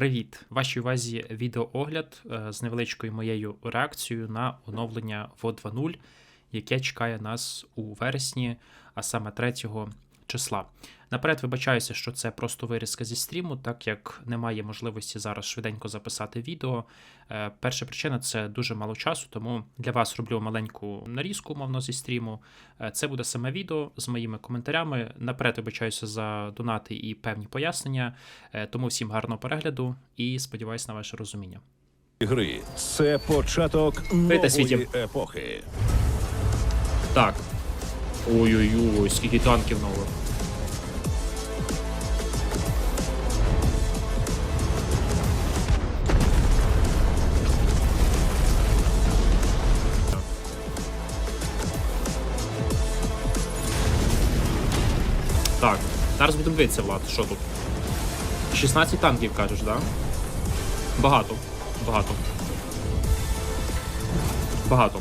Привіт! Вашій увазі відеоогляд е, з невеличкою моєю реакцією на оновлення ВО 2.0, яке чекає нас у вересні, а саме 3 числа. Наперед вибачаюся, що це просто вирізка зі стріму, так як немає можливості зараз швиденько записати відео. Е, Перша причина це дуже мало часу, тому для вас роблю маленьку нарізку, умовно, зі стріму. Е, Це буде саме відео з моїми коментарями. Наперед вибачаюся за донати і певні пояснення. Е, Тому всім гарного перегляду і сподіваюся на ваше розуміння. Гри це початок нової епохи. Так. Ой-ой-ой, скільки танків нових. Зараз будемо дивитися, Влад, що тут. 16 танків кажеш, да? Багато. Багато. Багато.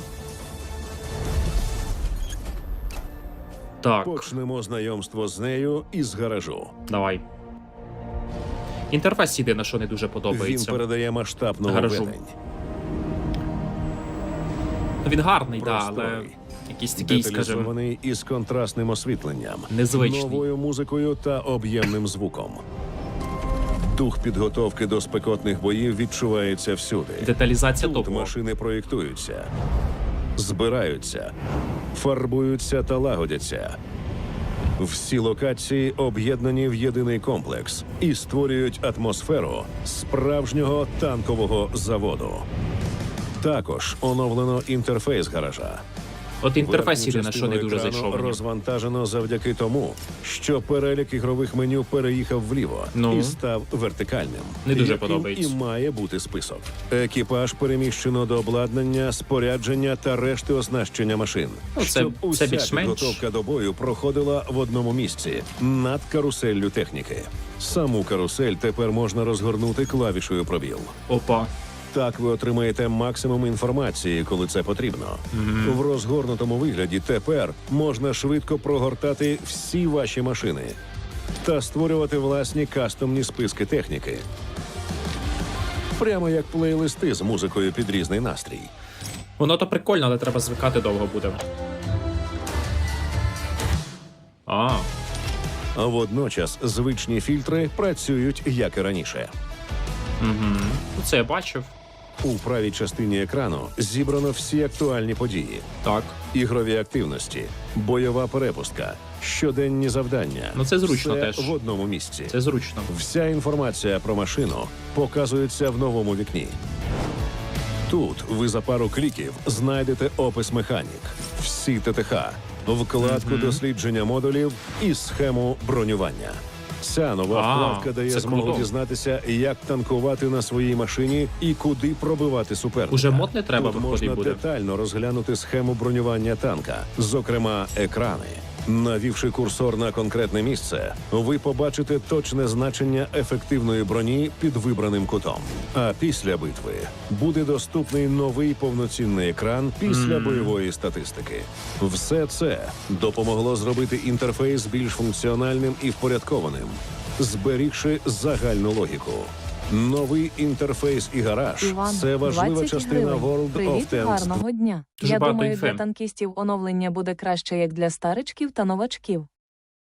Так, Почнемо знайомство з нею із гаражу. давай. Інтерфейс єдине, що не дуже Він подобається. передає масштаб Гаражу. нововведень. Він гарний, так, але Просторий. Якийсь такий, скажімо. Деталізований із контрастним освітленням, Незвичний. новою музикою та об'ємним звуком. Дух підготовки до спекотних боїв відчувається всюди. Деталізація Тут топова. машини проєктуються, збираються, фарбуються та лагодяться. Всі локації об'єднані в єдиний комплекс і створюють атмосферу справжнього танкового заводу. Також оновлено інтерфейс гаража. От інтерфейс Верхню єдине, що не дуже зайшов. мені. Розвантажено завдяки тому, що перелік ігрових меню переїхав вліво Ну. і став вертикальним. Не дуже яким подобається. І має бути список. Екіпаж переміщено до обладнання, спорядження та решти оснащення машин. Ну, це- щоб це уся більш-менш. підготовка до бою проходила в одному місці над каруселлю техніки. Саму карусель тепер можна розгорнути клавішою пробіл. Опа. Так ви отримаєте максимум інформації, коли це потрібно. В розгорнутому вигляді тепер можна швидко прогортати всі ваші машини та створювати власні кастомні списки техніки. Прямо як плейлисти з музикою під різний настрій. Воно то прикольно, але треба звикати довго буде. А, А водночас звичні фільтри працюють як і раніше. ну це я бачив. У правій частині екрану зібрано всі актуальні події. Так. Ігрові активності, бойова перепустка, щоденні завдання. Ну, це зручно Все теж. в одному місці. Це зручно. Вся інформація про машину показується в новому вікні. Тут ви за пару кліків знайдете опис механік, всі ТТХ, вкладку дослідження модулів і схему бронювання. Ця нова А, вкладка дає це змогу круто. дізнатися, як танкувати на своїй машині і куди пробивати суперника. Уже мод не треба, Тут виходить, можна буде. детально розглянути схему бронювання танка, зокрема екрани. Навівши курсор на конкретне місце, ви побачите точне значення ефективної броні під вибраним кутом. А після битви буде доступний новий повноцінний екран після бойової статистики. Все це допомогло зробити інтерфейс більш функціональним і впорядкованим, зберігши загальну логіку. Новий інтерфейс і гараж Іван, це важлива частина гривень. World Привіт, of Tanks гарного дня. Дуже Я думаю, інфи. для танкістів оновлення буде краще як для старичків та новачків.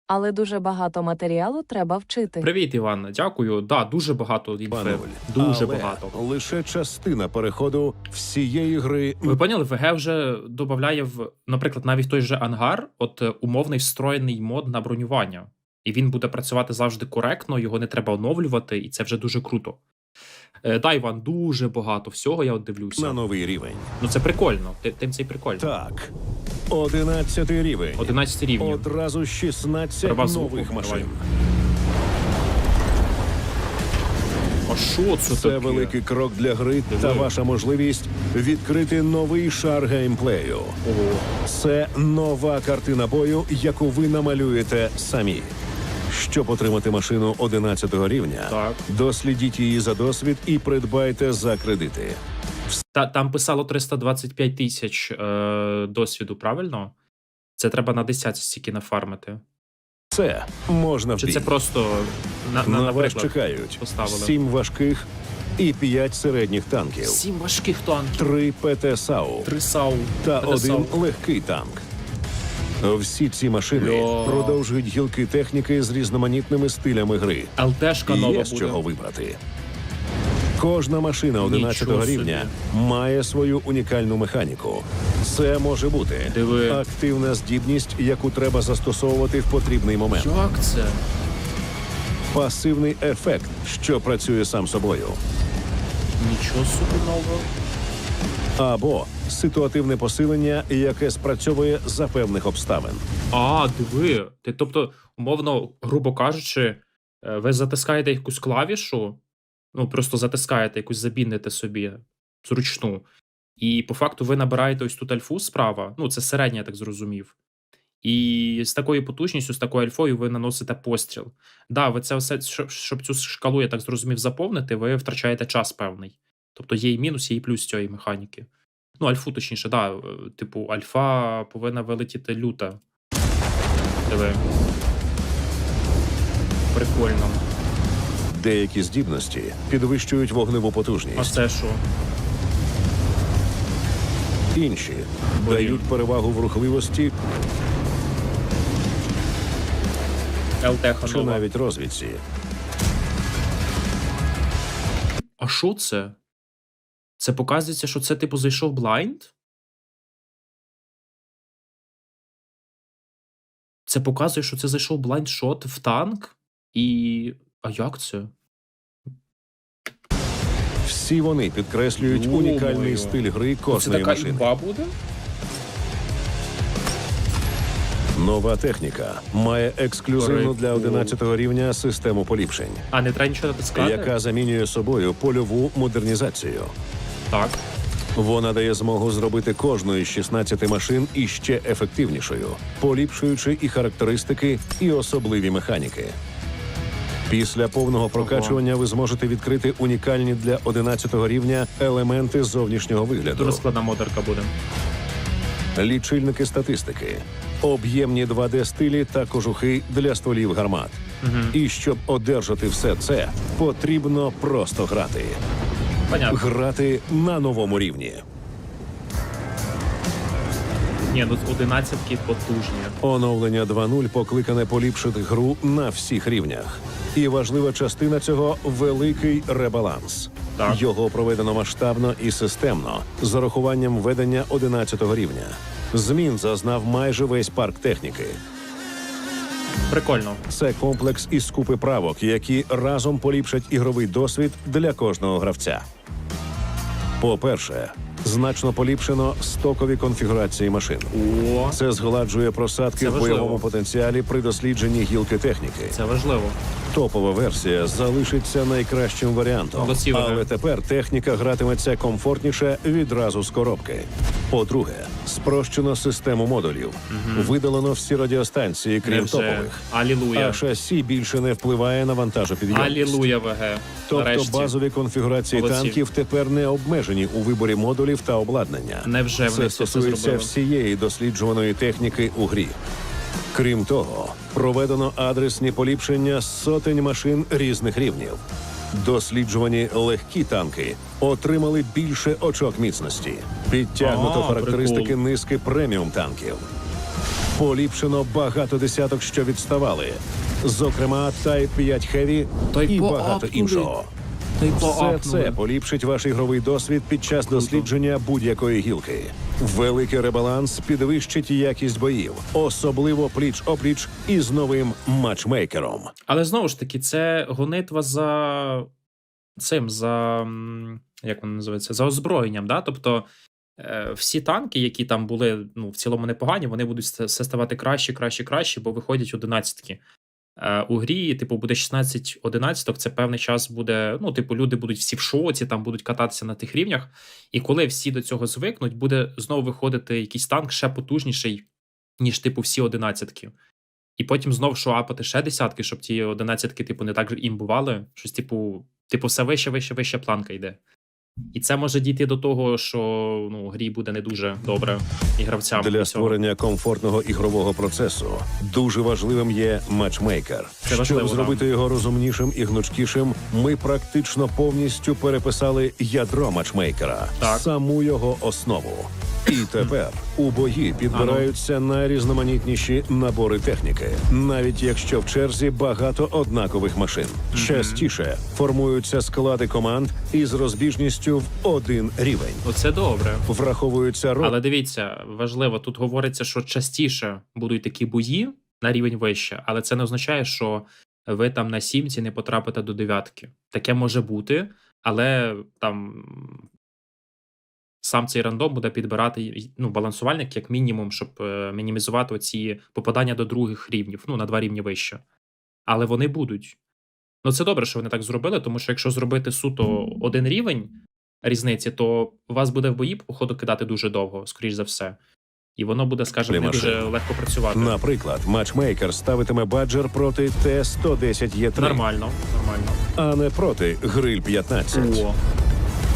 Але дуже багато матеріалу треба вчити. Привіт, Іван. Дякую. Да, дуже багато. Пануль. Дуже Але багато. Лише частина переходу всієї гри. Ви поняли, ВГ вже додає в, наприклад, навіть той же ангар, от е, умовний встроєний мод на бронювання. І він буде працювати завжди коректно, його не треба оновлювати, і це вже дуже круто. Е, да, дуже багато всього, я от дивлюся. На новий рівень. Ну це прикольно. Тим це й прикольно. Так. 11 рівень. 11 рівнів. Одразу 16 Треба нових машин. А що це, Це таке? великий крок для гри та ваша можливість відкрити новий шар геймплею. Ого. Це нова картина бою, яку ви намалюєте самі. Щоб отримати машину 11 рівня, Так. дослідіть її за досвід і придбайте за кредити. Та, там писало 325 тисяч е, досвіду, правильно? Це треба на 10 стільки нафармити. Це можна Чи це просто на, на, На вас чекають поставили? сім важких і п'ять середніх танків, Сім важких танків. три ПТ САУ Три САУ. та ПТ один легкий танк. Всі ці машини Йо. продовжують гілки техніки з різноманітними стилями гри. ЛТшка І нова є буде. з чого вибрати. Кожна машина 11 Нічого собі. рівня має свою унікальну механіку. Це може бути Диви. активна здібність, яку треба застосовувати в потрібний момент. Як це? Пасивний ефект, що працює сам собою. Нічого собі нового. Або ситуативне посилення, яке спрацьовує за певних обставин. А, диви. Ти, тобто, умовно, грубо кажучи, е, ви затискаєте якусь клавішу, ну просто затискаєте якусь забінете собі зручну. І по факту ви набираєте ось тут альфу справа. Ну, це середня, я так зрозумів. І з такою потужністю, з такою альфою ви наносите постріл. Да, ви це все, щоб цю шкалу, я так зрозумів, заповнити, ви втрачаєте час певний. Тобто є і мінус, є і плюс цієї механіки. Ну, альфу, точніше, да. е, Типу, альфа повинна вилетіти люта. Диви. Прикольно. Деякі здібності підвищують вогневу А потужність, це що? інші Блін. дають перевагу в рухливості ЛТХ чи нова. навіть розвідці. А що це? Це показується, що це типу зайшов блайнд? Це показує, що це зайшов блайндшот в танк? І. А як це? Всі вони підкреслюють Йо-моє. унікальний стиль гри Це кожної така машини. імба буде? Нова техніка має ексклюзивну для Прикол. 11 рівня систему поліпшень, А, не треба нічого натискати? яка замінює собою польову модернізацію. Так. Вона дає змогу зробити кожну із 16 машин іще ефективнішою, поліпшуючи і характеристики, і особливі механіки. Після повного прокачування ви зможете відкрити унікальні для 11 рівня елементи зовнішнього вигляду, Дуже складна модерка буде. лічильники статистики, об'ємні 2D стилі та кожухи для стволів гармат. Угу. І щоб одержати все це, потрібно просто грати. Понятно. Грати на новому рівні. Ні, ну 11 потужні. Оновлення 2.0 покликане поліпшити гру на всіх рівнях. І важлива частина цього великий ребаланс. Так. Його проведено масштабно і системно з урахуванням введення 11 рівня. Змін зазнав майже весь парк техніки. Прикольно. Це комплекс із купи правок, які разом поліпшать ігровий досвід для кожного гравця. По-перше, значно поліпшено стокові конфігурації машин. О, Це згладжує просадки Це в бойовому потенціалі при дослідженні гілки техніки. це важливо. Топова версія залишиться найкращим варіантом, але тепер техніка гратиметься комфортніше відразу з коробки. По-друге, спрощено систему модулів, видалено всі радіостанції, крім Невже. топових. Алілуя. А шасі більше не впливає на вантажопідйомність. Алілуя, ВГ. Тобто Нарешті. базові конфігурації Молодці. танків тепер не обмежені у виборі модулів та обладнання. Невже Це все це стосується всієї досліджуваної техніки у грі. Крім того, проведено адресні поліпшення сотень машин різних рівнів. Досліджувані легкі танки отримали більше очок міцності. Підтягнуто А, характеристики прикол. низки преміум танків. Поліпшено багато десяток, що відставали. Зокрема, Type 5 Heavy Та і багато іншого. Все це поліпшить ваш ігровий досвід під час дослідження будь-якої гілки. Великий ребаланс підвищить якість боїв, особливо пліч-опліч із новим матчмейкером. Але знову ж таки, це гонитва за цим, за як воно називається, за озброєнням. Да? Тобто е, всі танки, які там були ну, в цілому непогані, вони будуть все ставати краще, краще, краще, бо виходять одинадцятки. Е, у грі, типу, буде 16 11 це певний час буде. Ну, типу, люди будуть всі в шоці, там будуть кататися на тих рівнях. І коли всі до цього звикнуть, буде знову виходити якийсь танк ще потужніший, ніж, типу, всі одинадцятки. І потім знов шоапати ще десятки, щоб ті одинадцятки, типу, не так же імбували. Щось, типу, типу, все вище, вище, вище планка йде. І це може дійти до того, що ну, грі буде не дуже добре і гравцям. Для створення комфортного ігрового процесу дуже важливим є матчмейкер. Це важливо, Щоб зробити його розумнішим і гнучкішим, ми практично повністю переписали ядро матчмейкера, Так. саму його основу. І тепер у бої підбираються найрізноманітніші набори техніки, навіть якщо в черзі багато однакових машин. Частіше формуються склади команд із розбіжністю в один рівень. Оце добре. Враховуються ролі. Але дивіться, важливо, тут говориться, що частіше будуть такі бої на рівень вище, але це не означає, що ви там на сімці не потрапите до дев'ятки. Таке може бути, але там сам цей рандом буде підбирати ну, балансувальник, як мінімум, щоб е, мінімізувати оці попадання до других рівнів, ну, на два рівні вище. Але вони будуть. Ну, це добре, що вони так зробили, тому що якщо зробити суто один рівень різниці, то вас буде в бої, походу, кидати дуже довго, скоріш за все. І воно буде, скажімо, не дуже легко працювати. Наприклад, матчмейкер ставитиме баджер проти Т-110Е3, Нормально, нормально. а не проти Гриль 15. О,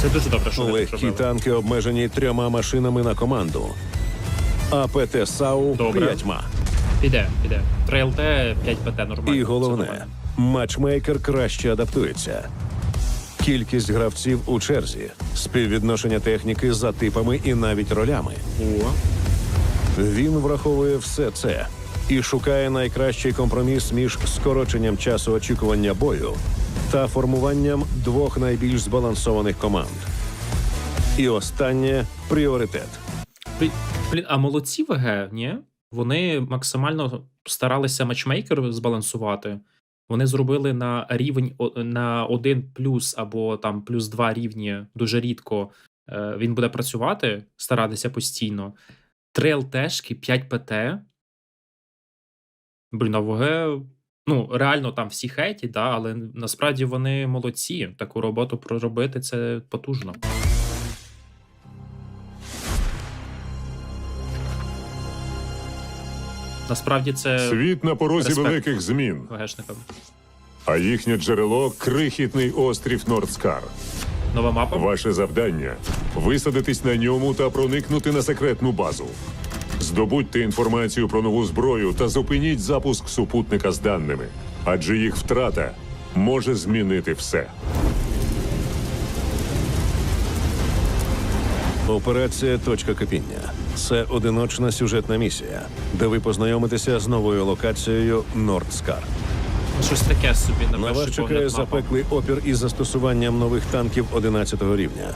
це дуже добре, що Легкі танки обмежені трьома машинами на команду. А ПТ САУ Добре. п'ятьма. Піде, піде. 3ЛТ, 5 ПТ, нормально. І головне, матчмейкер краще адаптується. Кількість гравців у черзі, співвідношення техніки за типами і навіть ролями. О, Він враховує все це і шукає найкращий компроміс між скороченням часу очікування бою та формуванням двох найбільш збалансованих команд. І останнє пріоритет. Блін, а молодці ВГ, ні? Вони максимально старалися матчмейкер збалансувати. Вони зробили на рівень на 1 плюс або там плюс 2 рівні дуже рідко. е, Він буде працювати, старатися постійно. 3 ЛТшки, 5 ПТ. Блін, а ВГ. Ну, реально там всі хейтять, да, але насправді вони молодці. Таку роботу проробити це потужно. Насправді це Світ на порозі респект. великих змін, ВГшникам. а їхнє джерело крихітний острів Нордскар. Нова мапа. Ваше завдання висадитись на ньому та проникнути на секретну базу. Здобудьте інформацію про нову зброю та зупиніть запуск супутника з даними, адже їх втрата може змінити все. Операція Точка кипіння це одиночна сюжетна місія, де ви познайомитеся з новою локацією Нордскар. Щось таке собі на На вас чекає запеклий опір із застосуванням нових танків 11 рівня.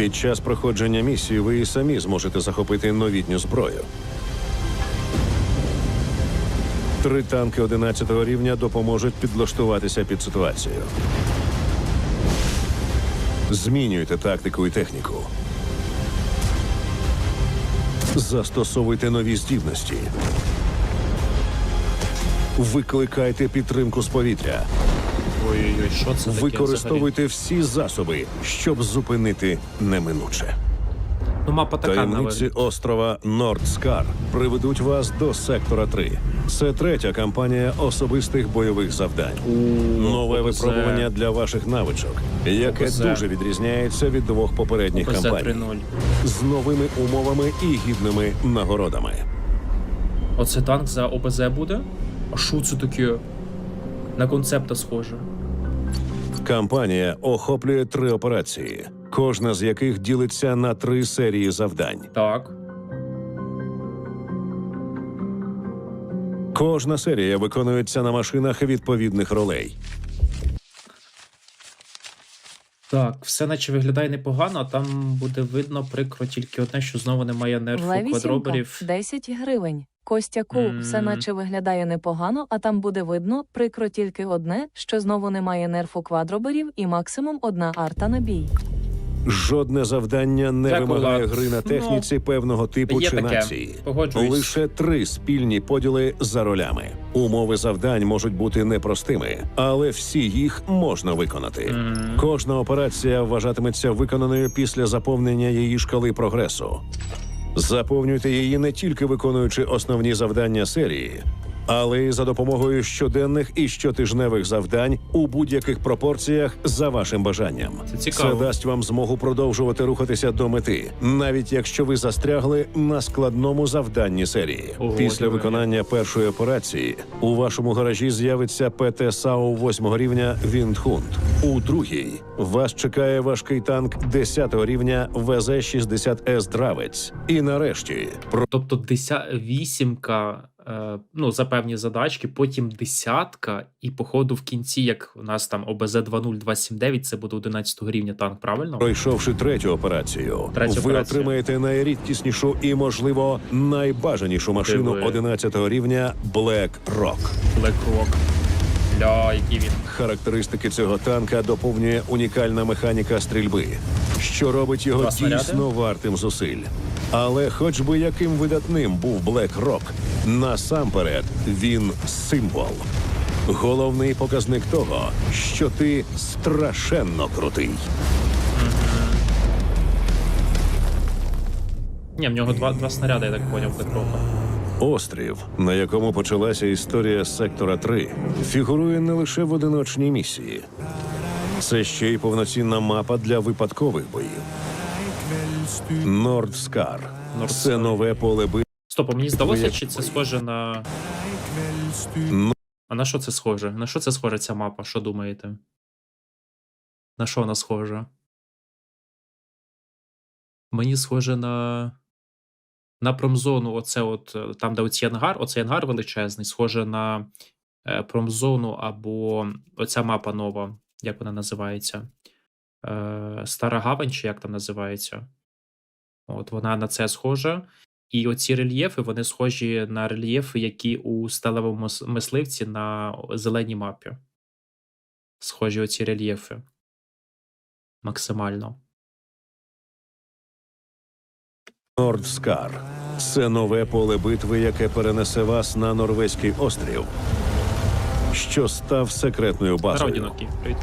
Під час проходження місії ви і самі зможете захопити новітню зброю. Три танки 11 рівня допоможуть підлаштуватися під ситуацію. Змінюйте тактику і техніку. Застосовуйте нові здібності. Викликайте підтримку з повітря. Ой-ой-ой, що це таке? Використовуйте всі засоби, щоб зупинити неминуче. Ну, мапа така Таємниці вигляд. острова Нордскар приведуть вас до сектора 3. Це третя кампанія особистих бойових завдань. Нове ОБЗ. випробування для ваших навичок, яке ОБЗ. дуже відрізняється від двох попередніх ОБЗ кампаній 3.0. з новими умовами і гідними нагородами. Оце танк за ОБЗ буде? А що це таке? На концепта схоже. Кампанія охоплює три операції, кожна з яких ділиться на три серії завдань. Так. Кожна серія виконується на машинах відповідних ролей. Так, все наче виглядає непогано, а там буде видно прикро тільки одне, що знову немає нерфу квадроберів. 10 гривень. Костяку, Мгм. все наче виглядає непогано, а там буде видно прикро тільки одне, що знову немає нерфу квадроберів і максимум одна арта на бій. Жодне завдання не Дякую, вимагає гри на техніці певного типу чи таке. нації. Погоджуюсь. Лише три спільні поділи за ролями. Умови завдань можуть бути непростими, але всі їх можна виконати. Мгм. Кожна операція вважатиметься виконаною після заповнення її шкали прогресу. Заповнюйте її не тільки виконуючи основні завдання серії, але й за допомогою щоденних і щотижневих завдань у будь-яких пропорціях за вашим бажанням. Це цікаво. Це дасть вам змогу продовжувати рухатися до мети, навіть якщо ви застрягли на складному завданні серії. Ого, Після диви. виконання першої операції у вашому гаражі з'явиться ПТ САУ 8 рівня Віндхунд. У другій вас чекає важкий танк 10 рівня ВЗ-60С Дравець. І нарешті про Тобто деся... вісімка, ну, за певні задачки, потім десятка, і походу в кінці, як у нас там ОБЗ 20279, це буде 11 рівня танк, правильно? Пройшовши третю операцію, Третю ви операцію. отримаєте найрідкіснішу і, можливо, найбажанішу машину Диви. 11 рівня Black Rock. Black Rock. Ля, який він. Характеристики цього танка доповнює унікальна механіка стрільби, що робить його Два снаряди? дійсно вартим зусиль. Але, хоч би яким видатним був Black Rock, насамперед він символ. Головний показник того, що ти страшенно крутий. Ні, в нього два, два снаряди, я так поняв, Rock. Острів, на якому почалася історія сектора 3, фігурує не лише в одиночній місії. Це ще й повноцінна мапа для випадкових боїв. Нордскар. Це нове поле битви. Стоп, а мені здалося, чи це схоже на. А на що це схоже? На що це схоже ця мапа? Що думаєте? На що вона схожа? Мені схоже на. На промзону, оце от там, де оці ангар, оцей ангар величезний, схоже на е, промзону або оця мапа нова, як вона називається? Е, Стара Гавань, чи як там називається? От вона на це схожа. І оці рельєфи, вони схожі на рельєфи, які у сталевому мисливці на зеленій мапі. Схожі оці рельєфи. Максимально. Нордскар. Це нове поле битви, яке перенесе вас на норвезький острів, що став секретною базою. Привіт.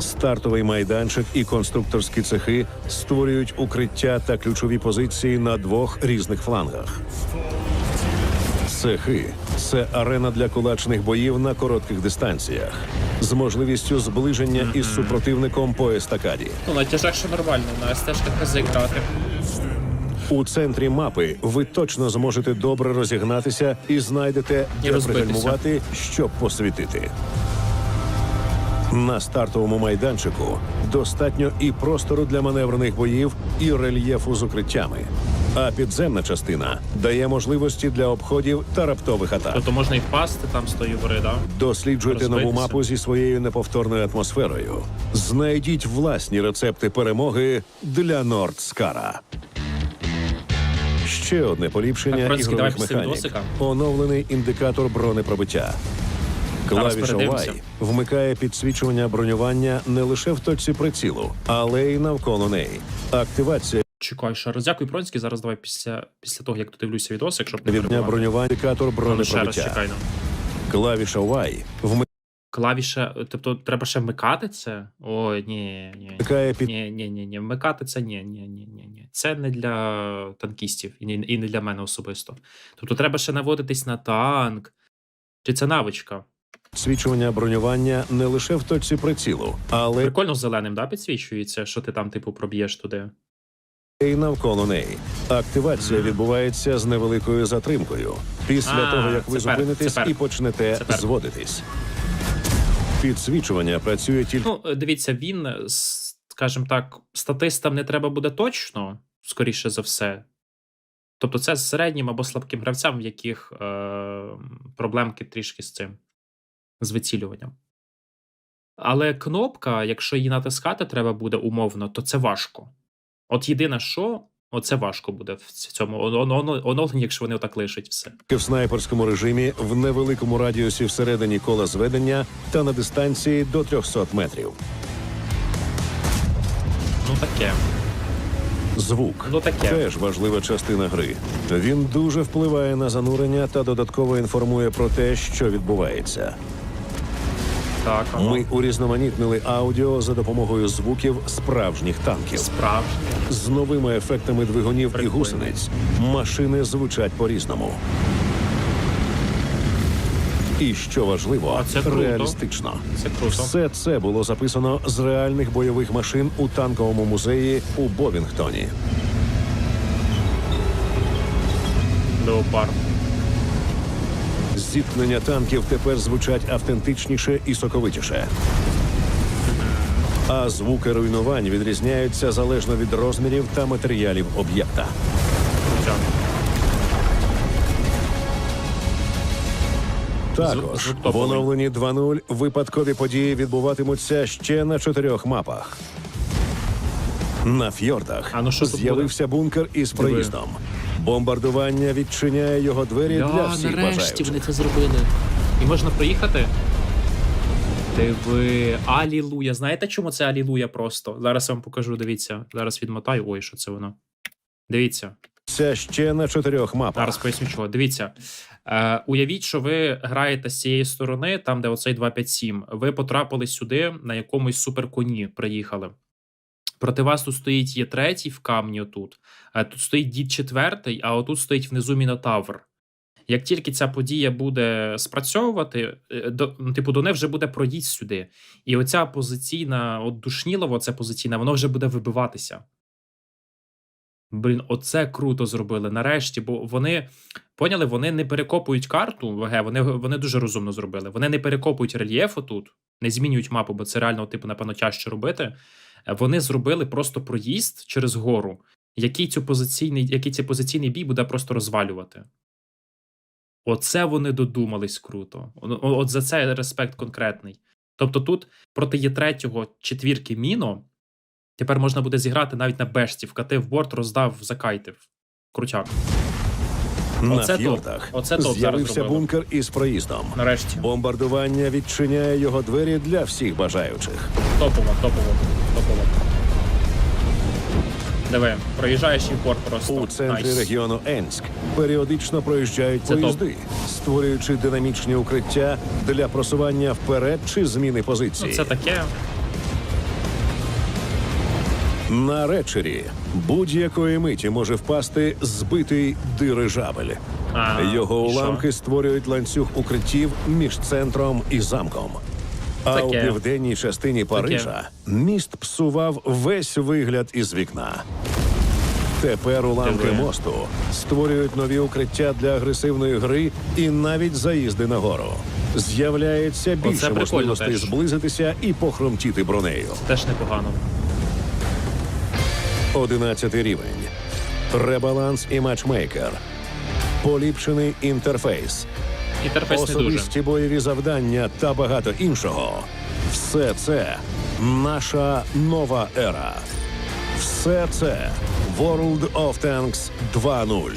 Стартовий майданчик і конструкторські цехи створюють укриття та ключові позиції на двох різних флангах. Цехи це арена для кулачних боїв на коротких дистанціях з можливістю зближення із супротивником по естакаді. Ну, на тяжах ще нормально, на стежках хази грати. У центрі мапи ви точно зможете добре розігнатися і знайдете де пригальмувати, щоб посвітити. На стартовому майданчику достатньо і простору для маневрених боїв, і рельєфу з укриттями. А підземна частина дає можливості для обходів та раптових атак. Тобто можна і впасти там з тої гори, да? Досліджуйте нову мапу зі своєю неповторною атмосферою. Знайдіть власні рецепти перемоги для Нордскара. Ще одне поліпшення Так, ігрових давай після механік. відосика. Оновлений індикатор бронепробиття. Клавіша передивимося. Y вмикає підсвічування бронювання не лише в точці прицілу, але й навколо неї. Активація Чекай, ще раз. Дякую, Бронський. Зараз давай після, після того, як додивлюся відос, якщо не від дня перебивати. бронювання індикатор Ну, ще раз бронепробиття. чекай. ну. Клавіша Y Клавіша, тобто треба ще вмикати це? Ой, ні, ні. Ні, ні, ні, ні, вмикати це ні, ні, ні, ні, ні. Це не для танкістів і не, і для мене особисто. Тобто треба ще наводитись на танк. Чи це навичка? підсвічування бронювання не лише в точці прицілу, але Прикольно зеленим, да, підсвічується, що ти там, типу, проб'єш туди. й навколо неї. Активація відбувається з невеликою затримкою. Після А, того, як ви зупинитесь і почнете зводитись. Підсвічування працює тільки Ну, е, дивіться, він, е, скажімо так, статистам не треба буде точно, скоріше за все. Тобто, це середнім або слабким гравцям, в яких е, проблемки трішки з цим, з вицілюванням. Але кнопка, якщо її натискати треба буде умовно, то це важко. От єдине, що оце важко буде в цьому он- он- оновленні, якщо вони отак лишать все. в снайперському режимі в невеликому радіусі всередині кола зведення та на дистанції до 300 метрів. Ну таке. Звук Ну таке. теж важлива частина гри. Він дуже впливає на занурення та додатково інформує про те, що відбувається. Так, ага. Ми урізноманітнили аудіо за допомогою звуків справжніх танків. справжні. З новими ефектами двигунів і гусениць машини звучать по-різному. І що важливо, А це круто. реалістично. Це круто. Все це було записано з реальних бойових машин у танковому музеї у Бовінгтоні. Леопард. Зіткнення танків тепер звучать автентичніше і соковитіше. А звуки руйнувань відрізняються залежно від розмірів та матеріалів об'єкта. Також в оновленні 2.0 випадкові події відбуватимуться ще на чотирьох мапах. На фьордах ну з'явився бункер із проїздом. Бомбардування відчиняє його двері для всіх нарешті бажаючих. вони це зробили. І можна проїхати. Диви, Алілуя. Знаєте, чому це Алілуя просто? Зараз я вам покажу, дивіться. Зараз відмотаю. Ой, що це воно? Дивіться. Це ще на чотирьох мапах. Зараз поясню чого. Дивіться. Е, уявіть, що ви граєте з цієї сторони, там, де оцей 257. Ви потрапили сюди на якомусь суперконі, приїхали. Проти вас тут стоїть є третій в камні отут, а тут стоїть дід четвертий, а отут стоїть внизу Мінотавр. Як тільки ця подія буде спрацьовувати, е, до, типу, до неї вже буде проїзд сюди. І оця позиційна, от душнілово, це позиційна, воно вже буде вибиватися. Блін, оце круто зробили нарешті, бо вони поняли, вони не перекопують карту ВГ, вони, вони дуже розумно зробили. Вони не перекопують рельєфу тут, не змінюють мапу, бо це реально, типу, напевно, тяжче робити. Вони зробили просто проїзд через гору, який, цю позиційний, який цей позиційний бій буде просто розвалювати. Оце вони додумались круто. От за це респект конкретний. Тобто тут проти є третього четвірки Міно. Тепер можна буде зіграти навіть на бешті, вкатив борт, роздав, закайтив. Крутяк. На Оце фьордах Оце зараз з'явився зробили. бункер із проїздом. Нарешті. Бомбардування відчиняє його двері для всіх бажаючих. Топово, топово, топово. Диви, проїжджаєш і в борт просто. У центрі Найс. регіону Енськ періодично проїжджають Це топ. поїзди, створюючи динамічні укриття для просування вперед чи зміни позиції. Ну, це таке. На речері будь-якої миті може впасти збитий дирижабель. А, Його і що? уламки створюють ланцюг укриттів між центром і замком. А у південній частині Парижа міст псував весь вигляд із вікна. Тепер уламки Диви. мосту створюють нові укриття для агресивної гри і навіть заїзди на гору. З'являється більше можливостей зблизитися і похромтіти бронею. Теж непогано. 11 рівень. Ребаланс і матчмейкер. Поліпшений інтерфейс. Інтерфейс не дуже. Особисті бойові завдання та багато іншого. Все це наша нова ера. Все це World of Tanks 2.0.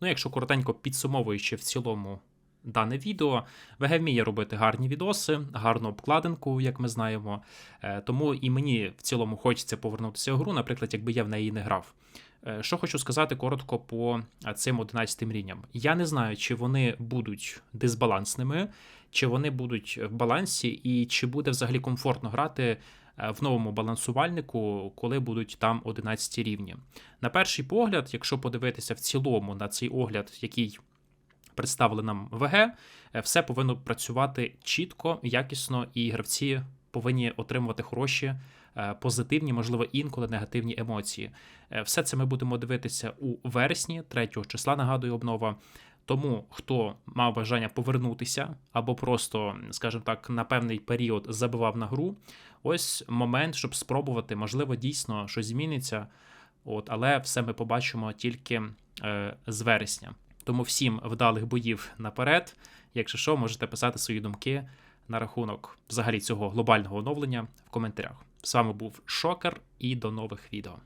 Ну, якщо коротенько підсумовуючи в цілому дане відео, ВГ вміє робити гарні відоси, гарну обкладинку, як ми знаємо. Е, Тому і мені в цілому хочеться повернутися в гру, наприклад, якби я в неї не грав. Е, Що хочу сказати коротко по е, цим 11 рівням. Я не знаю, чи вони будуть дисбалансними, чи вони будуть в балансі, і чи буде взагалі комфортно грати в новому балансувальнику, коли будуть там 11 рівні. На перший погляд, якщо подивитися в цілому на цей огляд, який представили нам ВГ, е, все повинно працювати чітко, якісно, і гравці повинні отримувати хороші, е, позитивні, можливо, інколи негативні емоції. Е, Все це ми будемо дивитися у вересні, 3 числа, нагадую, обнова. Тому хто мав бажання повернутися або просто, скажімо так, на певний період забивав на гру, ось момент, щоб спробувати, можливо, дійсно щось зміниться. От, але все ми побачимо тільки е, з вересня. Тому всім вдалих боїв наперед. Якщо що, можете писати свої думки на рахунок взагалі цього глобального оновлення в коментарях. З вами був Шокер і до нових відео.